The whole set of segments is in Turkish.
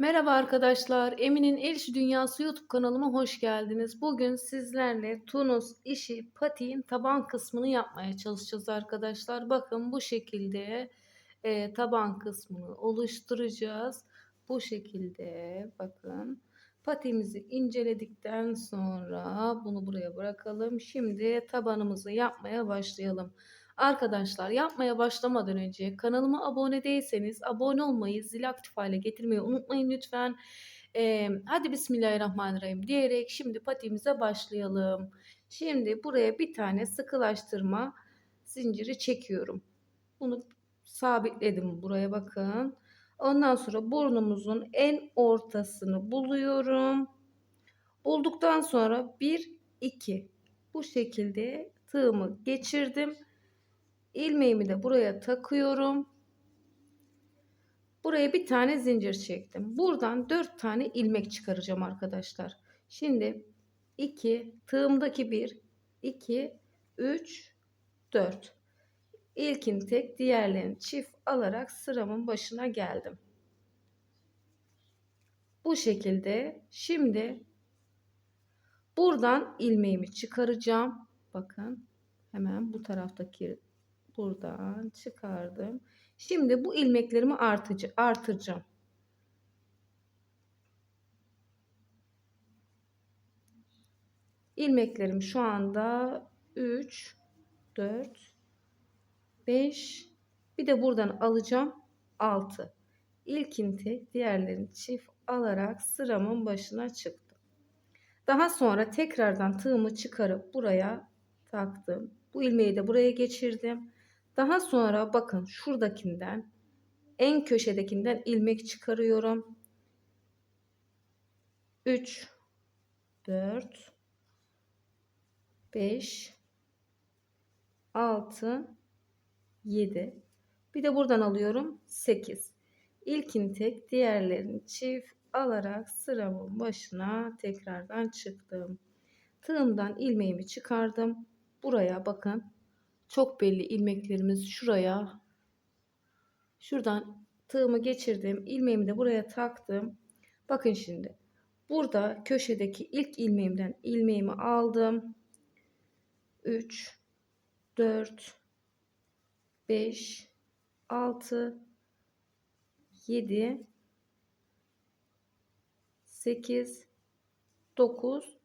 Merhaba arkadaşlar, Emin'in El İşi Dünyası YouTube kanalıma hoş geldiniz. Bugün sizlerle Tunus işi patiğin taban kısmını yapmaya çalışacağız arkadaşlar. Bakın bu şekilde e, taban kısmını oluşturacağız. Bu şekilde bakın patiğimizi inceledikten sonra bunu buraya bırakalım. Şimdi tabanımızı yapmaya başlayalım. Arkadaşlar yapmaya başlamadan önce kanalıma abone değilseniz abone olmayı, zil aktif hale getirmeyi unutmayın lütfen. Ee, hadi Bismillahirrahmanirrahim diyerek şimdi patiğimize başlayalım. Şimdi buraya bir tane sıkılaştırma zinciri çekiyorum. Bunu sabitledim buraya bakın. Ondan sonra burnumuzun en ortasını buluyorum. Bulduktan sonra 1 2 bu şekilde tığımı geçirdim ilmeğimi de buraya takıyorum. Buraya bir tane zincir çektim. Buradan 4 tane ilmek çıkaracağım arkadaşlar. Şimdi 2 tığımdaki 1 2 3 4 İlkin tek diğerlerini çift alarak sıramın başına geldim. Bu şekilde şimdi buradan ilmeğimi çıkaracağım. Bakın hemen bu taraftaki buradan çıkardım. Şimdi bu ilmeklerimi artıcı, artıracağım. İlmeklerim şu anda 3, 4, 5, bir de buradan alacağım 6. İlkin tek, diğerlerini çift alarak sıramın başına çıktım. Daha sonra tekrardan tığımı çıkarıp buraya taktım. Bu ilmeği de buraya geçirdim. Daha sonra bakın şuradakinden en köşedekinden ilmek çıkarıyorum. 3 4 5 6 7 bir de buradan alıyorum 8 İlkini tek diğerlerini çift alarak sıramın başına tekrardan çıktım. Tığımdan ilmeğimi çıkardım. Buraya bakın çok belli ilmeklerimiz şuraya. Şuradan tığımı geçirdim. ilmeğimi de buraya taktım. Bakın şimdi. Burada köşedeki ilk ilmeğimden ilmeğimi aldım. 3 4 5 6 7 8 9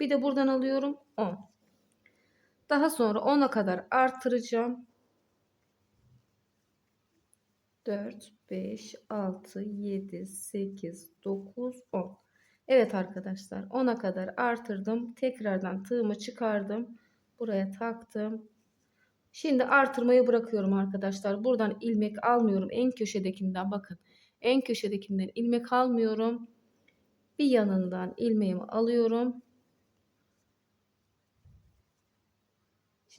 bir de buradan alıyorum 10 daha sonra 10'a kadar artıracağım. 4, 5, 6, 7, 8, 9, 10. Evet arkadaşlar 10'a kadar artırdım. Tekrardan tığımı çıkardım. Buraya taktım. Şimdi artırmayı bırakıyorum arkadaşlar. Buradan ilmek almıyorum. En köşedekinden bakın. En köşedekinden ilmek almıyorum. Bir yanından ilmeğimi alıyorum.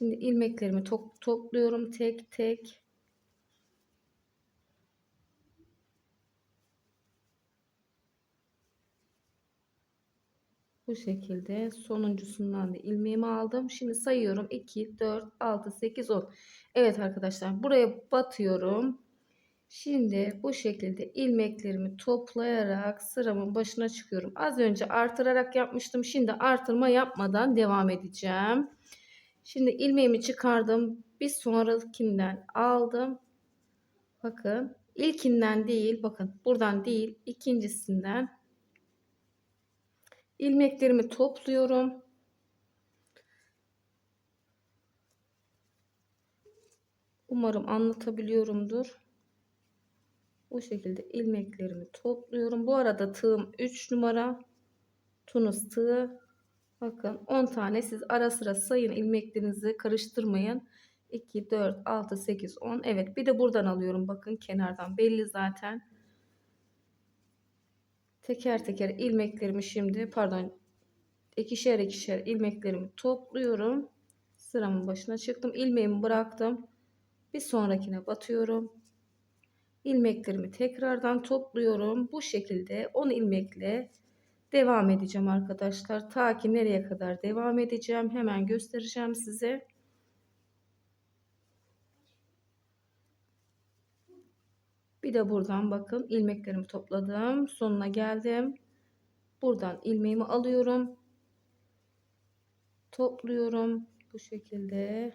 Şimdi ilmeklerimi top, topluyorum tek tek. Bu şekilde sonuncusundan da ilmeğimi aldım. Şimdi sayıyorum 2, 4, 6, 8, 10. Evet arkadaşlar buraya batıyorum. Şimdi bu şekilde ilmeklerimi toplayarak sıramın başına çıkıyorum. Az önce artırarak yapmıştım. Şimdi artırma yapmadan devam edeceğim. Şimdi ilmeğimi çıkardım. Bir sonrakinden aldım. Bakın ilkinden değil bakın buradan değil ikincisinden ilmeklerimi topluyorum. Umarım anlatabiliyorumdur. Bu şekilde ilmeklerimi topluyorum. Bu arada tığım 3 numara. Tunus tığı Bakın 10 tane siz ara sıra sayın ilmeklerinizi karıştırmayın. 2, 4, 6, 8, 10. Evet bir de buradan alıyorum. Bakın kenardan belli zaten. Teker teker ilmeklerimi şimdi pardon ikişer ikişer ilmeklerimi topluyorum. Sıramın başına çıktım. ilmeğimi bıraktım. Bir sonrakine batıyorum. ilmeklerimi tekrardan topluyorum. Bu şekilde 10 ilmekle devam edeceğim arkadaşlar. Ta ki nereye kadar devam edeceğim hemen göstereceğim size. Bir de buradan bakın ilmeklerimi topladım. Sonuna geldim. Buradan ilmeğimi alıyorum. Topluyorum bu şekilde.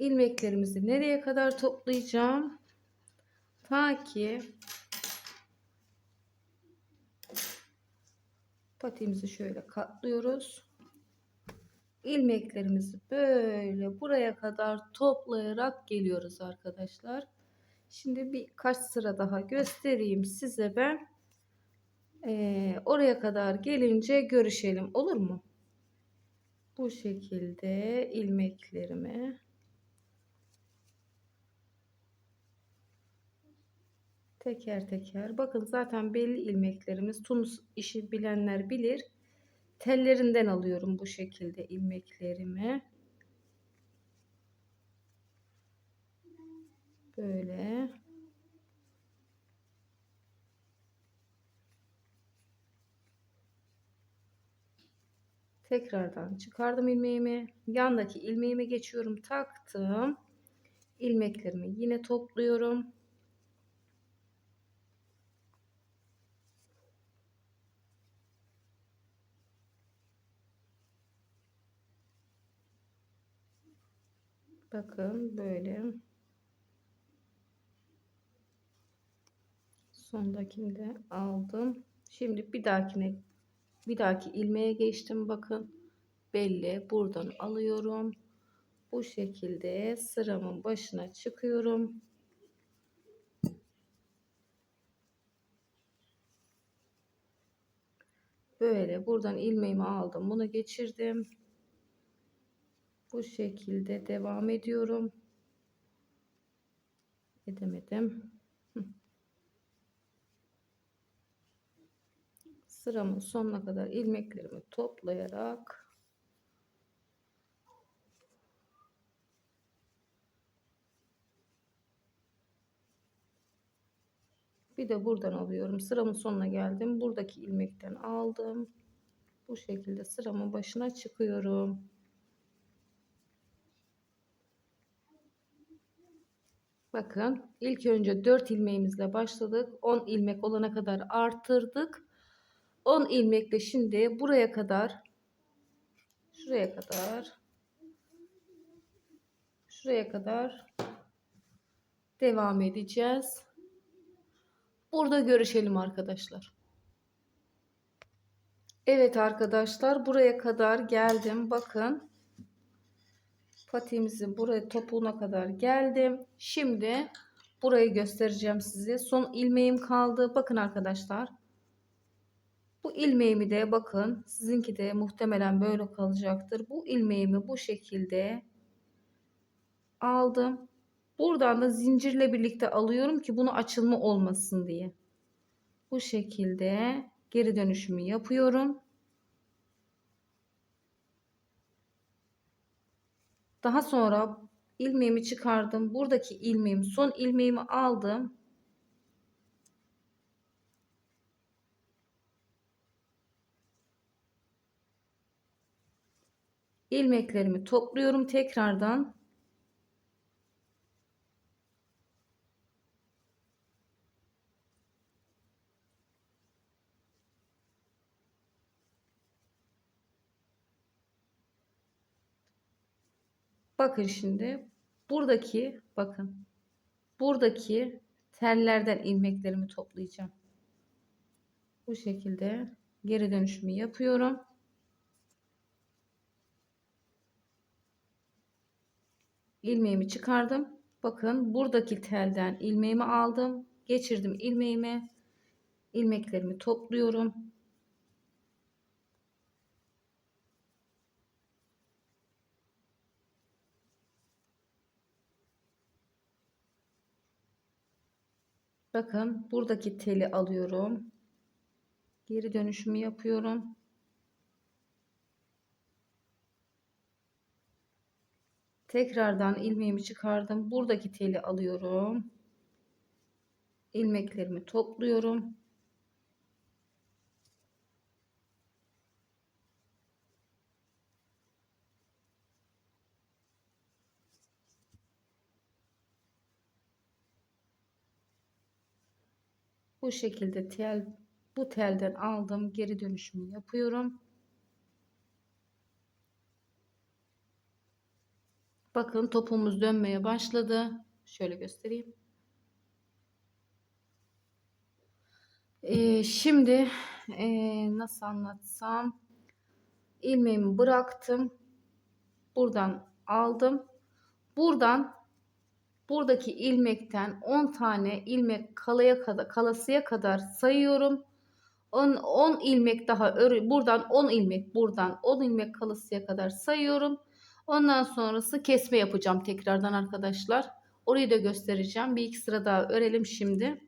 İlmeklerimizi nereye kadar toplayacağım? Ta ki patiğimizi şöyle katlıyoruz. İlmeklerimizi böyle buraya kadar toplayarak geliyoruz arkadaşlar. Şimdi birkaç sıra daha göstereyim size ben. Ee, oraya kadar gelince görüşelim olur mu? Bu şekilde ilmeklerimi teker teker. Bakın zaten belli ilmeklerimiz. Tunus işi bilenler bilir. Tellerinden alıyorum bu şekilde ilmeklerimi. Böyle. Tekrardan çıkardım ilmeğimi. Yandaki ilmeğime geçiyorum. Taktım. ilmeklerimi yine topluyorum. Bakın böyle. Sondakini de aldım. Şimdi bir dahakine bir dahaki ilmeğe geçtim. Bakın belli. Buradan alıyorum. Bu şekilde sıramın başına çıkıyorum. Böyle buradan ilmeğimi aldım. Bunu geçirdim. Bu şekilde devam ediyorum. Edemedim. Sıramın sonuna kadar ilmeklerimi toplayarak bir de buradan alıyorum. Sıramın sonuna geldim. Buradaki ilmekten aldım. Bu şekilde sıramın başına çıkıyorum. Bakın ilk önce 4 ilmeğimizle başladık. 10 ilmek olana kadar artırdık. 10 ilmekle şimdi buraya kadar şuraya kadar şuraya kadar devam edeceğiz. Burada görüşelim arkadaşlar. Evet arkadaşlar buraya kadar geldim. Bakın patiğimizi buraya topuğuna kadar geldim. Şimdi burayı göstereceğim size. Son ilmeğim kaldı. Bakın arkadaşlar. Bu ilmeğimi de bakın sizinki de muhtemelen böyle kalacaktır. Bu ilmeğimi bu şekilde aldım. Buradan da zincirle birlikte alıyorum ki bunu açılma olmasın diye. Bu şekilde geri dönüşümü yapıyorum. Daha sonra ilmeğimi çıkardım. Buradaki ilmeğimi, son ilmeğimi aldım. ilmeklerimi topluyorum tekrardan. Bakın şimdi buradaki bakın buradaki tellerden ilmeklerimi toplayacağım. Bu şekilde geri dönüşümü yapıyorum. ilmeğimi çıkardım. Bakın buradaki telden ilmeğimi aldım. Geçirdim ilmeğimi. ilmeklerimi topluyorum. Bakın buradaki teli alıyorum. Geri dönüşümü yapıyorum. Tekrardan ilmeğimi çıkardım. Buradaki teli alıyorum. ilmeklerimi topluyorum. Bu şekilde tel bu telden aldım. Geri dönüşümü yapıyorum. Bakın topumuz dönmeye başladı. Şöyle göstereyim. Ee, şimdi ee, nasıl anlatsam ilmeğimi bıraktım. Buradan aldım. Buradan buradaki ilmekten 10 tane ilmek kalaya kadar kalasıya kadar sayıyorum. 10, 10 ilmek daha ör, buradan 10 ilmek buradan 10 ilmek kalasıya kadar sayıyorum. Ondan sonrası kesme yapacağım tekrardan arkadaşlar. Orayı da göstereceğim. Bir iki sıra daha örelim şimdi.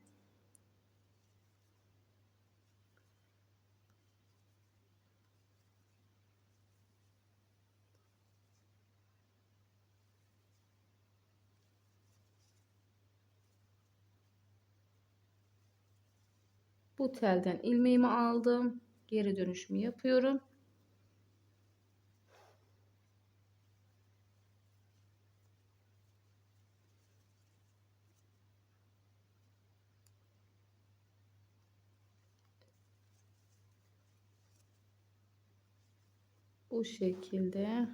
Bu telden ilmeğimi aldım. Geri dönüşümü yapıyorum. Bu şekilde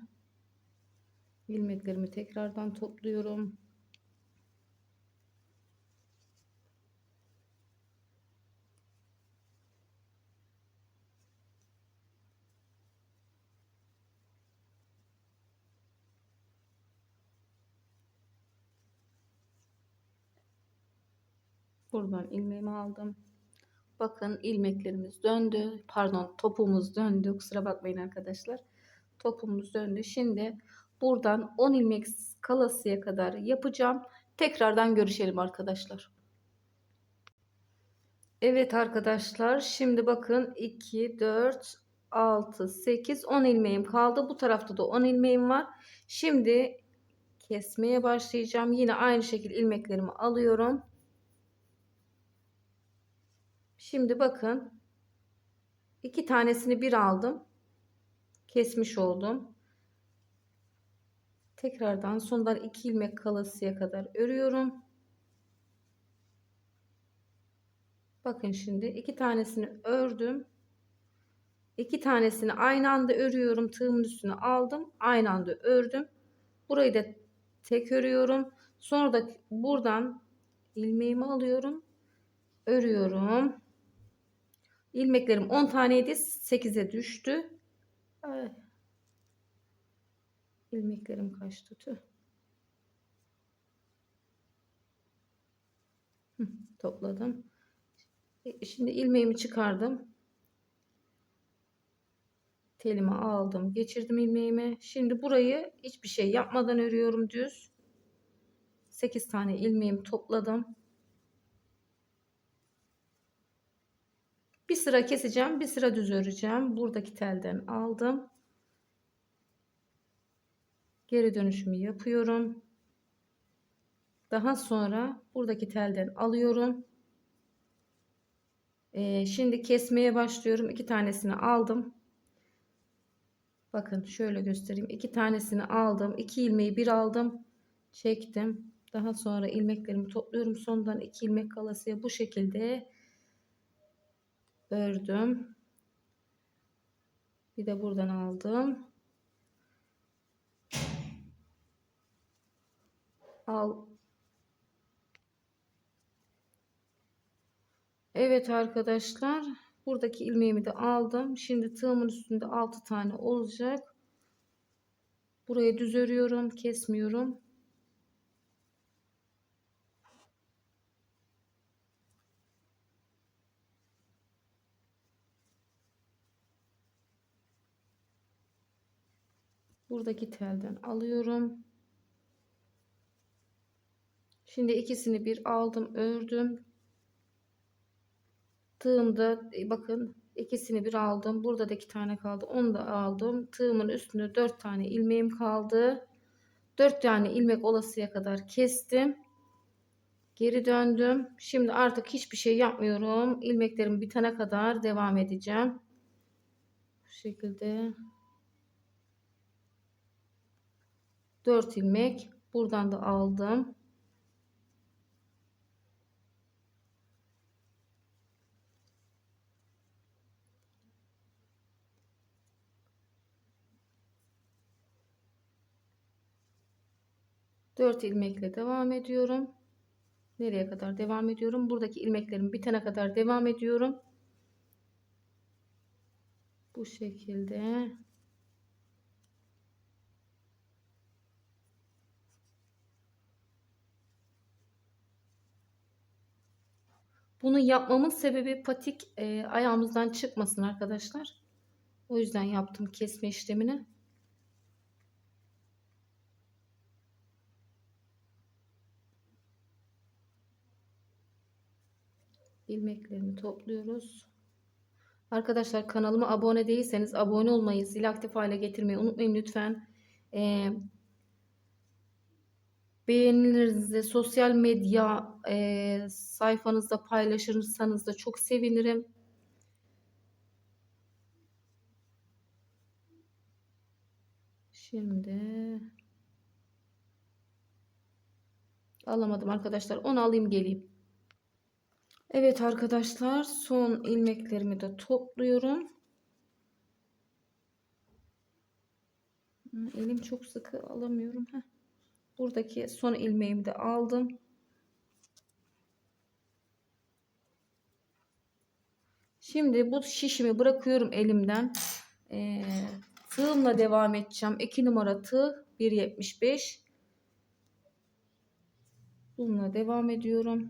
ilmeklerimi tekrardan topluyorum. Buradan ilmeğimi aldım. Bakın ilmeklerimiz döndü. Pardon topumuz döndü. Kusura bakmayın arkadaşlar. Topumuz döndü. Şimdi buradan 10 ilmek kalasıya kadar yapacağım. Tekrardan görüşelim arkadaşlar. Evet arkadaşlar. Şimdi bakın 2, 4, 6, 8, 10 ilmeğim kaldı. Bu tarafta da 10 ilmeğim var. Şimdi kesmeye başlayacağım. Yine aynı şekilde ilmeklerimi alıyorum. Şimdi bakın. iki tanesini bir aldım. Kesmiş oldum. Tekrardan sondan iki ilmek kalasıya kadar örüyorum. Bakın şimdi iki tanesini ördüm. İki tanesini aynı anda örüyorum. Tığımın üstüne aldım. Aynı anda ördüm. Burayı da tek örüyorum. Sonra da buradan ilmeğimi alıyorum. Örüyorum. İlmeklerim 10 taneydi. 8'e düştü. Ay. İlmeklerim kaçtı. Tüh. topladım. E, şimdi ilmeğimi çıkardım. Telimi aldım. Geçirdim ilmeğimi. Şimdi burayı hiçbir şey yapmadan örüyorum düz. 8 tane ilmeğimi topladım. Bir sıra keseceğim. Bir sıra düz öreceğim. Buradaki telden aldım. Geri dönüşümü yapıyorum. Daha sonra buradaki telden alıyorum. Ee, şimdi kesmeye başlıyorum. İki tanesini aldım. Bakın şöyle göstereyim. İki tanesini aldım. İki ilmeği bir aldım. Çektim. Daha sonra ilmeklerimi topluyorum. Sondan iki ilmek kalasıya bu şekilde ördüm. Bir de buradan aldım. Al. Evet arkadaşlar. Buradaki ilmeğimi de aldım. Şimdi tığımın üstünde 6 tane olacak. Burayı düz örüyorum. Kesmiyorum. Buradaki telden alıyorum. Şimdi ikisini bir aldım, ördüm. Tığımda e, bakın ikisini bir aldım. Burada da iki tane kaldı. Onu da aldım. Tığımın üstünde dört tane ilmeğim kaldı. Dört tane ilmek olasıya kadar kestim. Geri döndüm. Şimdi artık hiçbir şey yapmıyorum. İlmeklerim bitene kadar devam edeceğim. Bu şekilde 4 ilmek buradan da aldım. Dört ilmekle devam ediyorum. Nereye kadar devam ediyorum? Buradaki ilmeklerim bitene kadar devam ediyorum. Bu şekilde. Bunu yapmamın sebebi patik e, ayağımızdan çıkmasın arkadaşlar. O yüzden yaptım kesme işlemini. ilmeklerini topluyoruz. Arkadaşlar kanalıma abone değilseniz abone olmayı, zil aktif hale getirmeyi unutmayın lütfen. Ee, beğenilerinizi sosyal medya e, sayfanızda paylaşırsanız da çok sevinirim. Şimdi alamadım arkadaşlar. Onu alayım geleyim. Evet arkadaşlar son ilmeklerimi de topluyorum. Elim çok sıkı alamıyorum. Heh. Buradaki son ilmeğimi de aldım. Şimdi bu şişimi bırakıyorum elimden. Ee, tığımla devam edeceğim. 2 numara tığ 1.75. Bununla devam ediyorum.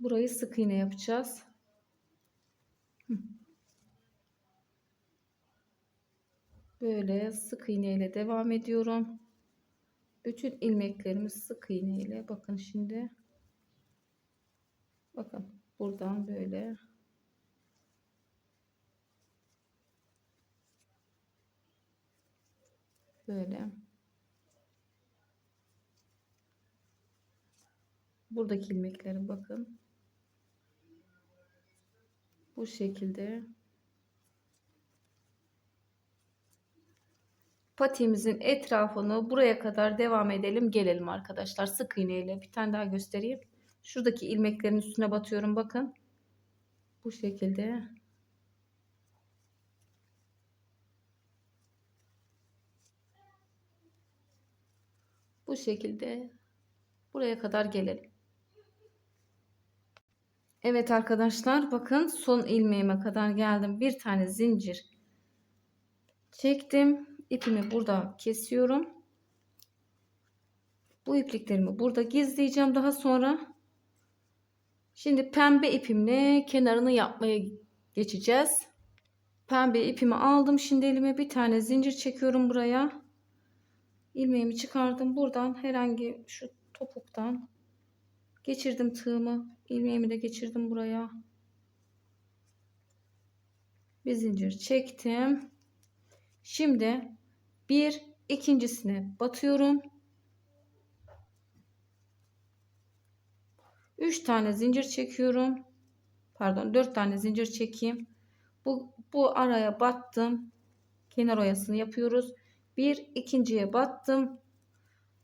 Burayı sık iğne yapacağız. Böyle sık iğne ile devam ediyorum. Bütün ilmeklerimi sık iğne ile bakın şimdi. Bakın buradan böyle böyle buradaki ilmeklerim bakın bu şekilde patiğimizin etrafını buraya kadar devam edelim. Gelelim arkadaşlar sık iğne ile bir tane daha göstereyim. Şuradaki ilmeklerin üstüne batıyorum bakın. Bu şekilde. Bu şekilde. Buraya kadar gelelim. Evet arkadaşlar bakın son ilmeğime kadar geldim. Bir tane zincir çektim. İpimi burada kesiyorum. Bu ipliklerimi burada gizleyeceğim daha sonra. Şimdi pembe ipimle kenarını yapmaya geçeceğiz. Pembe ipimi aldım. Şimdi elime bir tane zincir çekiyorum buraya. İlmeğimi çıkardım. Buradan herhangi şu topuktan geçirdim tığımı. İlmeğimi de geçirdim buraya. Bir zincir çektim. Şimdi bir ikincisine batıyorum. Üç tane zincir çekiyorum. Pardon dört tane zincir çekeyim. Bu, bu araya battım. Kenar oyasını yapıyoruz. Bir ikinciye battım.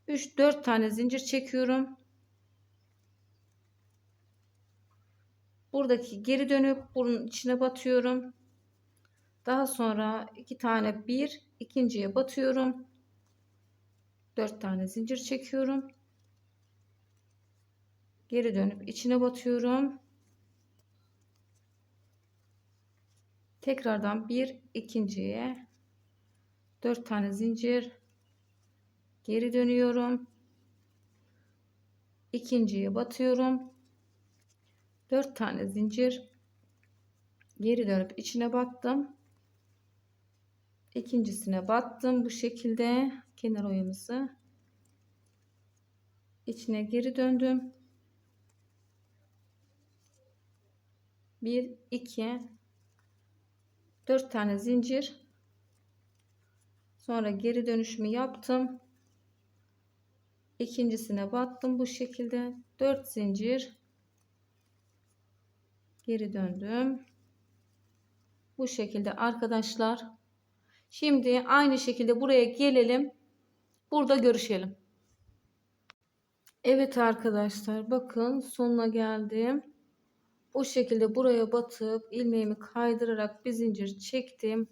3 4 tane zincir çekiyorum. Buradaki geri dönüp bunun içine batıyorum. Daha sonra iki tane bir ikinciye batıyorum. Dört tane zincir çekiyorum. Geri dönüp içine batıyorum. Tekrardan bir ikinciye dört tane zincir geri dönüyorum. İkinciye batıyorum. 4 tane zincir geri dönüp içine battım ikincisine battım bu şekilde. Kenar oyamızı içine geri döndüm. 1 2 4 tane zincir. Sonra geri dönüşümü yaptım. İkincisine battım bu şekilde. 4 zincir. Geri döndüm. Bu şekilde arkadaşlar. Şimdi aynı şekilde buraya gelelim. Burada görüşelim. Evet arkadaşlar bakın sonuna geldim. Bu şekilde buraya batıp ilmeğimi kaydırarak bir zincir çektim.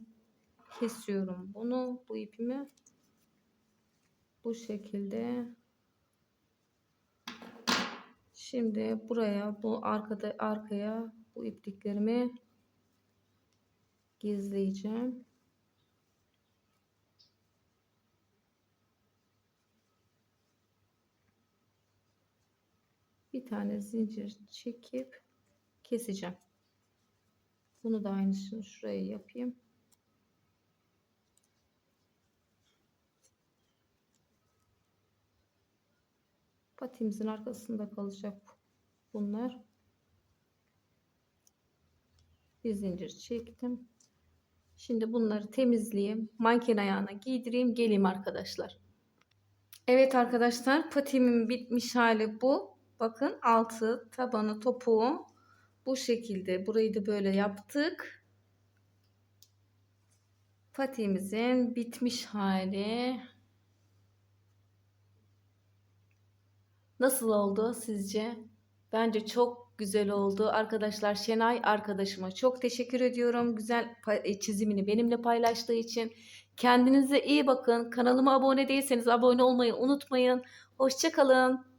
Kesiyorum bunu bu ipimi. Bu şekilde. Şimdi buraya bu arkada arkaya bu ipliklerimi gizleyeceğim. Bir tane zincir çekip keseceğim. Bunu da aynısını şuraya yapayım. Patimizin arkasında kalacak bunlar. Bir zincir çektim. Şimdi bunları temizleyeyim. Manken ayağına giydireyim. Geleyim arkadaşlar. Evet arkadaşlar patimin bitmiş hali bu. Bakın altı tabanı topuğu bu şekilde. Burayı da böyle yaptık. Patimizin bitmiş hali. Nasıl oldu sizce? Bence çok güzel oldu. Arkadaşlar Şenay arkadaşıma çok teşekkür ediyorum. Güzel pa- çizimini benimle paylaştığı için. Kendinize iyi bakın. Kanalıma abone değilseniz abone olmayı unutmayın. Hoşçakalın.